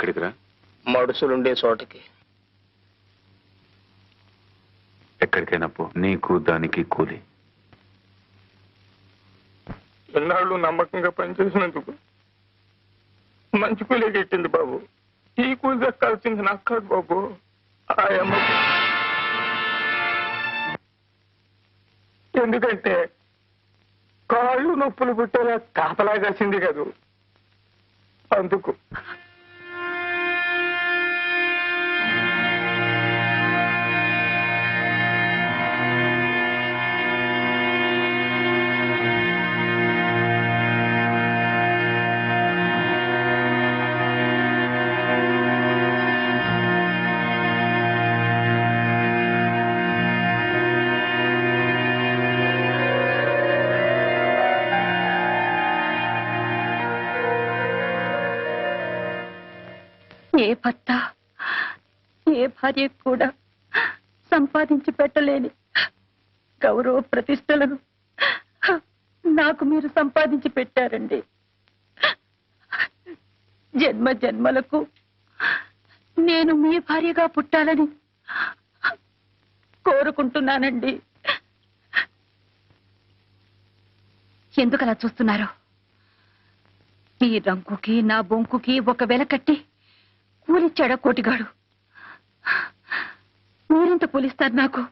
ఎక్కడికి రా మడుసులుండే చోటకి. ఎక్కడికైనా పో. నీకు దానికి కూలి. ఎన్నాళ్ళు నమ్మకంగా పనిచేసినందుకు? మంచి కూలీ గిట్టింది బాబు. ఈ కూలి దక్కాల్సింది నాకు కాదు బాబు. ఆ అమ్మకు ఎందుకంటే కాళ్ళు నొప్పులు పుట్టేలా కాపలా కాసింది కదూ. అందుకు ఏ భర్త ఏ భార్య కూడా సంపాదించి పెట్టలేని గౌరవ ప్రతిష్టలను నాకు మీరు సంపాదించి పెట్టారండి. జన్మ జన్మలకు నేను మీ భార్యగా పుట్టాలని కోరుకుంటున్నానండి. ఎందుకలా చూస్తున్నారు? ఈ రంకుకి నా బొంకుకి ఒక వెల కట్టి కూలిచ్చాడా కోటిగాడు? మీరెంత కూలిస్తారు నాకు.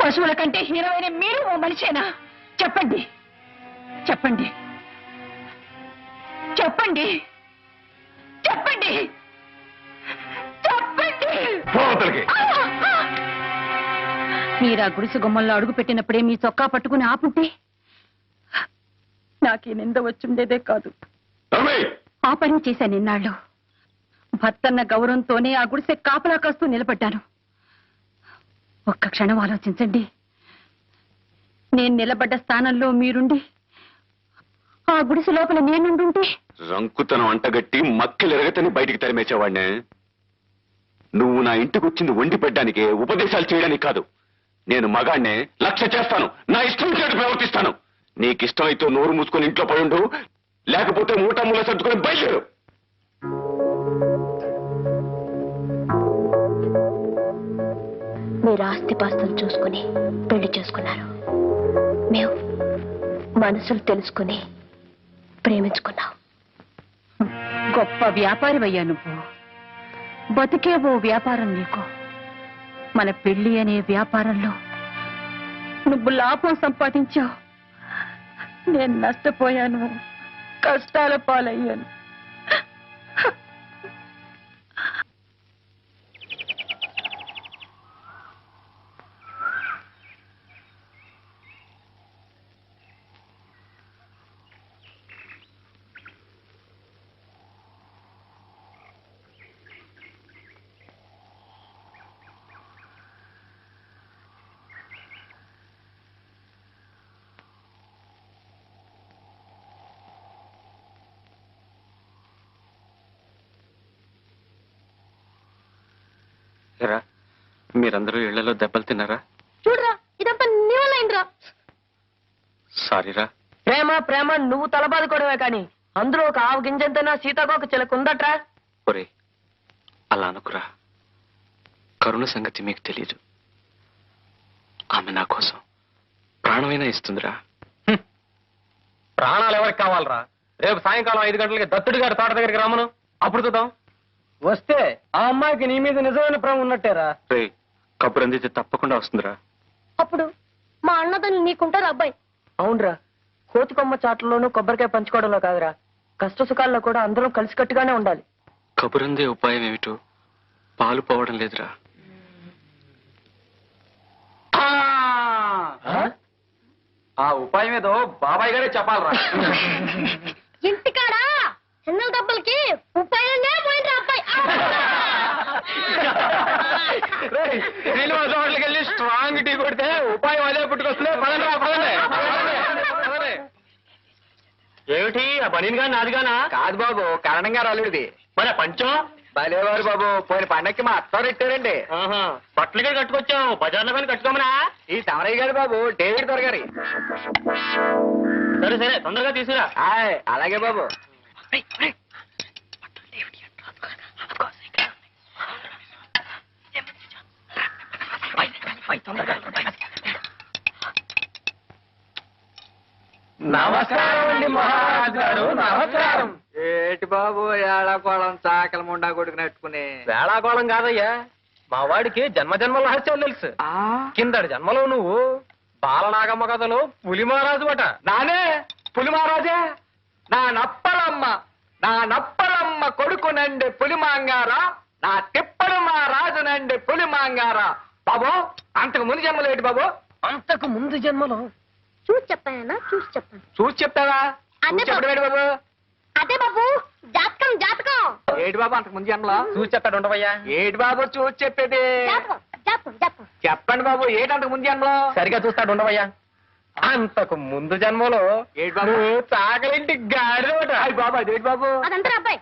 పశువుల కంటే హీరోయిన్ మీరు ఓ మనిషేనా? చెప్పండి. చెప్పండి. చెప్పండి. చెప్పండి. చెప్పండి. మీరు ఆ గుడిసె గుమ్మంలో అడుగు పెట్టినప్పుడే మీ చొక్కా పట్టుకుని ఆపుంటే నాకు ఈ నింద వచ్చుండేదే కాదు. ఆ పని చేశాను ఇన్నాళ్ళు భర్తన్న గౌరవంతోనే ఆ గుడిసె కాపలా కాస్తూ నిలబడ్డాను. ఒక్క క్షణం ఆలోచించండి. నేను నిలబడ్డ స్థానంలో మీరుండి ఆ గుడిసె లోపల నేనుండుంటే రంకుతనం అంటగట్టి మక్కిలెరగతని బయటికి తరిమేసేవాడినే. నువ్వు నా ఇంటికి వచ్చింది వండి పెట్టడానికే ఉపదేశాలు చేయడానికి కాదు. నేను మగాణ్ణే లక్ష్య చేస్తాను. నా ఇష్టం వచ్చినట్టు ప్రవర్తిస్తాను. నీకిష్టమైతే నోరు మూసుకొని ఇంట్లో పడుండు లేకపోతే మూట మూల సర్దుకొని బయలుదేరు మీరు ఆస్తిపాస్తులు చూసుకుని పెళ్ళి చేసుకున్నారు. మేము మనసులు తెలుసుకుని ప్రేమించుకున్నాం. గొప్ప వ్యాపారి అయ్యా నువ్వు. బతికే ఓ వ్యాపారం నీకు. మన పెళ్ళి అనే వ్యాపారంలో నువ్వు లాభం సంపాదించావు. నేను నష్టపోయాను. కష్టాల పాలయ్యాను. ఎరా మీరందరూ ఇళ్ళలో దెబ్బలు తిన్నారా? చూడరా ఇదంతా నీ వల్ల అయిందిరా. సారీరా. ప్రేమ ప్రేమ నువ్వు తలబాదుకోవడమే కానీ అందులో ఒక ఆవు గింజంతైనా సీతాకోక చిలక ఉందట్రా? ఒరే అలా అనుకురా. కరుణ సంగతి మీకు తెలియదు ఆమె నా కోసం ప్రాణమైనా ఇస్తుందిరా. ప్రాణాలు ఎవరికి కావాలరా? రేపు సాయంకాలం ఐదు గంటలకి దత్తుడి గారి తోట దగ్గరికి రమ్మను. అప్పుడు చూద్దాం. వస్తే ఆ అమ్మాయికి నీ మీద నిజమైన ప్రేమ ఉన్నట్టేరా? రే కబురు అందితే తప్పకుండా వస్తుందిరా. అప్పుడు మా అన్నదని నీకుంటారు అబ్బాయి. అవునరా. కోతికొమ్మ చాట్లలోనూ కొబ్బరికాయ పంచుకోవడంలో కాదురా. కష్ట సుఖాల్లో కూడా అందరం కలిసికట్టుగానే ఉండాలి. కబురందే ఉపాయం ఏమిటో పాలు పోవడం లేదురా. ఆ! ఉపాయం ఏదో బాబాయ్ గారే చెప్పాలరా. ఇంటికాడా? చిన్నల దెబ్బలకి ఉపాయంగా అబ్బాయి శ్రీనివాస హోటల్కి వెళ్ళి స్ట్రాంగ్ టీ కొడితే ఉపాయం అదే పుట్టుకొస్తుంది. పదండి రా, పదండి. పదండి. ఏమిటి? ఆ పనిగా నాదిగానా కాదు బాబు కరణం గారు అల్లుడిది. మరి పంచం? భలేవారు బాబు పోయిన పండక్కి మా అత్తారు ఎట్టారండి బట్టలు గారు కట్టుకొచ్చావు బజార్లో కానీ కట్టుకోమనా? ఈ తమరయ్య గారు బాబు డేవిడ్ దొరగారి. సరే సరే తొందరగా తీసుకురా. అలాగే బాబు. నమస్కారం అండి మహారాజు గారు నమస్కారం. ఏటి బాబు ఏళాకోళం చాకల ముండా కొడుకు నెట్టుకుని వేళాకోళం కాదయ్యా మా వాడికి జన్మ జన్మల రహస్యాలు తెలుసు. కిందటి జన్మలో నువ్వు బాలనాగమ్మ కథలో పులి మహారాజు అట నానే? పులి మహారాజే నా నప్పలమ్మ నా నప్పలమ్మ కొడుకు నండి పులి మాంగారా నా తిప్పలు మా పులి మాంగారా బాబు అంతకు ముందు జన్మలో ఏంటి బాబు? అంతకు ముందు జన్మలో? చూసి చెప్పానన్నా చూసి చెప్పాను. చూసి చెప్తావా అదే చూసి చెప్పడం ఏంటి బాబు. అదే బాబు జాతకం జాతకం. ఏటి బాబు అంతకు ముందు జన్మలో? చూసి చెప్పాడు ఉండవయ్యా. ఏటి బాబు చూసి చెప్పేది? జాతకం జాతకం జాతకం. చెప్పండి బాబు ఏటి అంతకు ముందు జన్మలో? సరిగా చూస్తాడు ఉండవయ్యా. అంతకు ముందు జన్మలో ఏటి బాబు? చాకలింటి అయ్య బాబు అదేటి బాబు? అదంతా అబ్బాయి.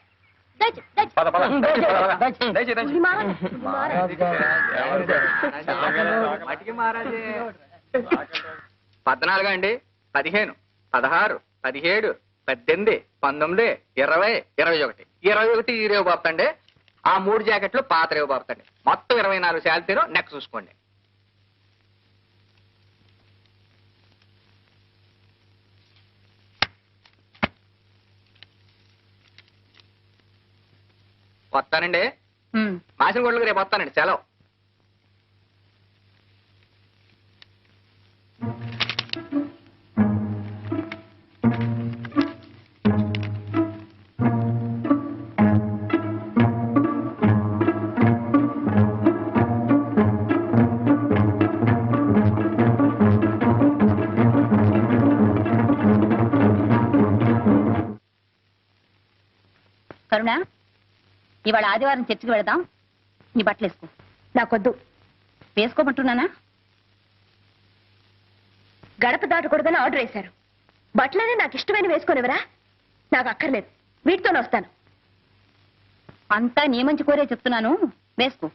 పద్నాలుగు అండి. పదిహేను పదహారు పదిహేడు పద్దెనిమిది పంతొమ్మిది ఇరవై ఇరవై ఒకటి. ఇరవై ఒకటి ఈ రేవు బాపుతండి. ఆ మూడు జాకెట్లు పాత రేవు బాపుతండి. మొత్తం ఇరవై నాలుగు శాలతీరు నెక్ చూసుకోండి. వస్తానండి. మాసిన గొడ్లకు రేపు వస్తానండి. సెలవు. కరుణ? ఇవాళ ఆదివారం చర్చికి వెళదాం. నీ బట్టలు వేసుకో. నాకొద్దు. వేసుకోమంటున్నానా? గడప దాటకూడదని ఆర్డర్ వేశారు. బట్టలనే నాకు ఇష్టమైన వేసుకునేవరా? నాకు అక్కర్లేదు. వీటితోనే వస్తాను. అంతా నీ మంచి కోరే చెప్తున్నాను. వేసుకో.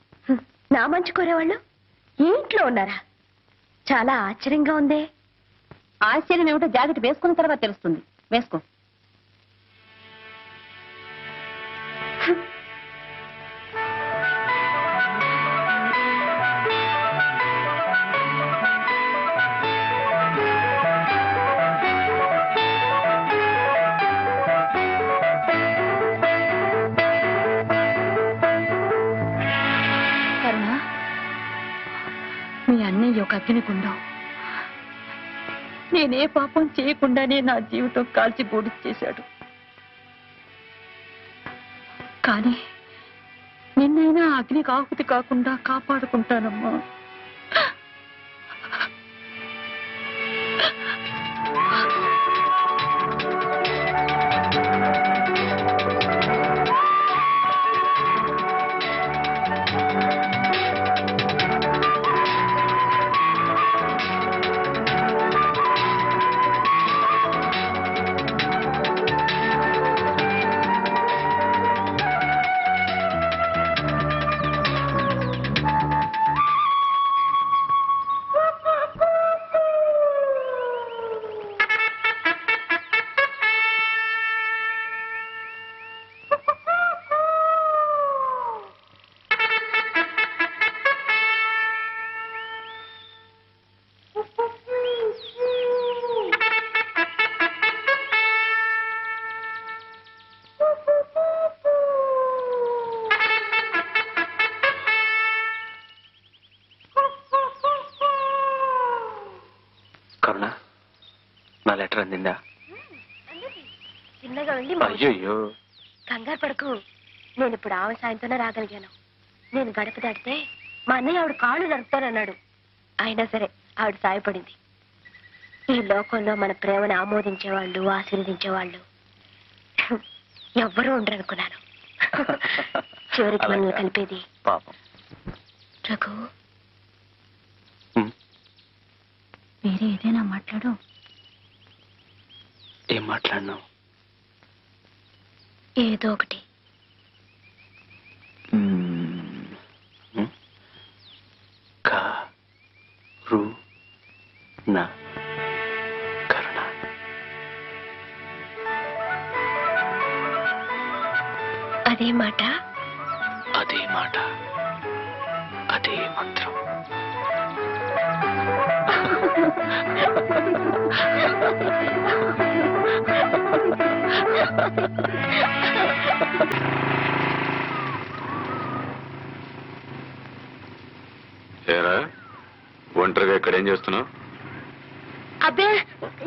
నా మంచి కోరేవాళ్ళు ఈ ఇంట్లో ఉన్నారా? చాలా ఆశ్చర్యంగా ఉందే. ఆశ్చర్యం ఏమిటో జాకెట్ వేసుకున్న తర్వాత తెలుస్తుంది. వేసుకో. అగ్నిగుండం నేనే పాపం చేయకుండానే నా జీవితం కాల్చి బూడి చేశాడు. కానీ నిన్నైనా అగ్ని ఆహుతి కాకుండా కాపాడుకుంటానమ్మా. అందిందా చిన్నగా వెళ్ళి అయ్యయ్యో. కంగారు పడకు. నేను ఇప్పుడు ఆమె సాయంతోనే రాగలిగాను. నేను గడప దాటితే మా అన్నయ్య ఆవిడ కాళ్ళు నడుపుతానన్నాడు అయినా సరే ఆవిడ సాయపడింది. ఈ లోకంలో మన ప్రేమను ఆమోదించేవాళ్ళు ఆశీర్వదించేవాళ్ళు ఎవ్వరూ ఉండరు అనుకున్నాను చివరికి మనల్ని? కలిపేది. పాపం. రఘు. వేరే ఏదైనా మాట్లాడు. ఏం మాట్లాడినావు? ఏదో ఒకటి. కా అదే మాట? అదే మాట. ఏరా ఒంటరిగా ఇక్కడ ఏం చేస్తున్నావు? అబ్బే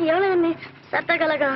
ఏమైంది సరదాగలగా